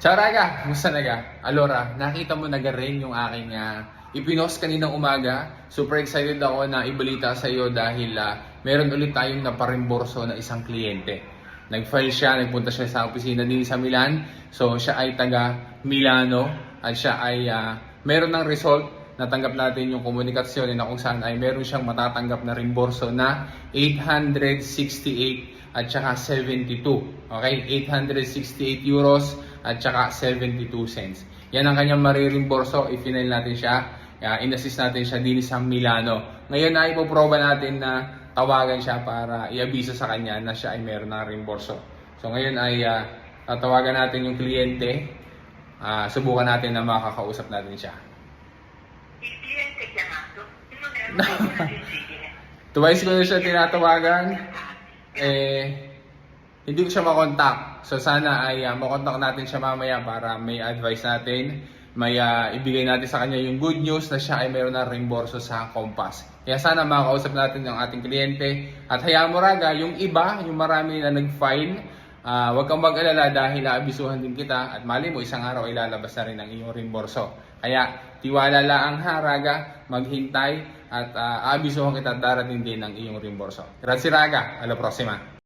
Ciao Raga! Kumusta naga? Alora, nakita mo na rin yung aking uh, ipinost kaninang umaga. Super excited ako na ibalita sa iyo dahil ah, meron ulit tayong naparimborso na isang kliyente. Nag-file siya, nagpunta siya sa opisina din sa Milan. So siya ay taga Milano at siya ay ah, meron ng result natanggap natin yung komunikasyon na kung saan ay meron siyang matatanggap na rimborso na 868 at saka 72. Okay? 868 euros at saka 72 cents. Yan ang kanyang maririmborso. I-final natin siya. Uh, in-assist natin siya din sa Milano. Ngayon ay ipoproba natin na tawagan siya para i-abiso sa kanya na siya ay meron ng rimborso. So ngayon ay uh, tatawagan natin yung kliyente. Ah, subukan natin na makakausap natin siya. È ancora sensibile. Twice ko na siya tinatawagan. Eh, hindi ko siya makontak. So sana ay uh, makontak natin siya mamaya para may advice natin. May ah, ibigay natin sa kanya yung good news na siya ay meron na reimborso sa Compass. Kaya sana makakausap natin yung ating kliyente. At hayaan mo raga, yung iba, yung marami na nag-file, Ah, wag kang mag-alala dahil naabisuhan din kita at mali mo isang araw ay lalabas na rin ang iyong reimborso. Kaya tiwala lang ha Raga, maghintay at uh, aabisuhan kita at darating din ang iyong reimborso. Grazie Raga, alla prossima.